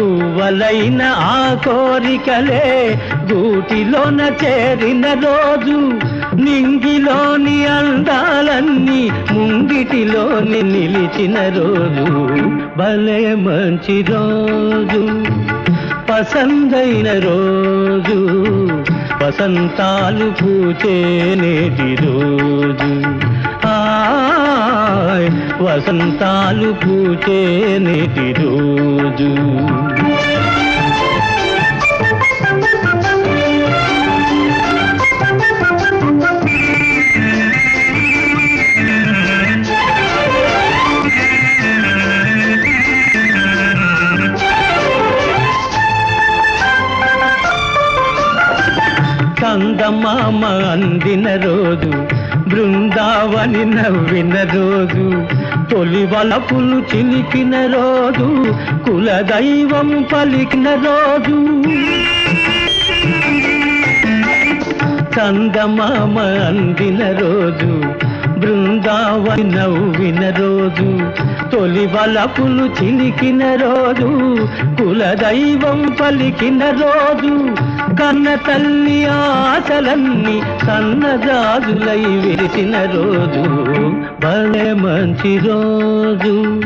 గువ్వలైన ఆ కోరికలే గూటిలోన చేరిన రోజు. నింగిలోని అందాలన్నీ ముంగిటిలోని నిలిచిన రోజు. భలే మంచి రోజు. పసందైన రోజు. వసంతాలు పూచే నేటి రోజు. వసంతాలు పూచే నేటి రోజు. కందమామ అందిన రోజు బృందావని నవ్విన రోజు. తొలి వలపులు చిలికిన రోజు కులదైవం పలికిన రోజు. కందమామ అందిన రోజు బృందావని నవ్విన రోజు తొలి వలపులు చిలికిన రోజు కులదైవం పలికిన రోజు. కన్న తల్లి ఆశలన్నీ సన్నజాజులై విరిసిన రోజు. భలే మంచి రోజు.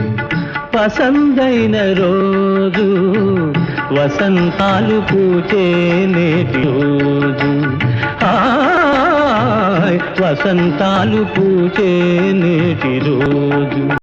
పసందైన రోజు. వసంతాలు పూచే నేటి రోజు. ఆయ్ వసంతాలు పూచే నేటి రోజు.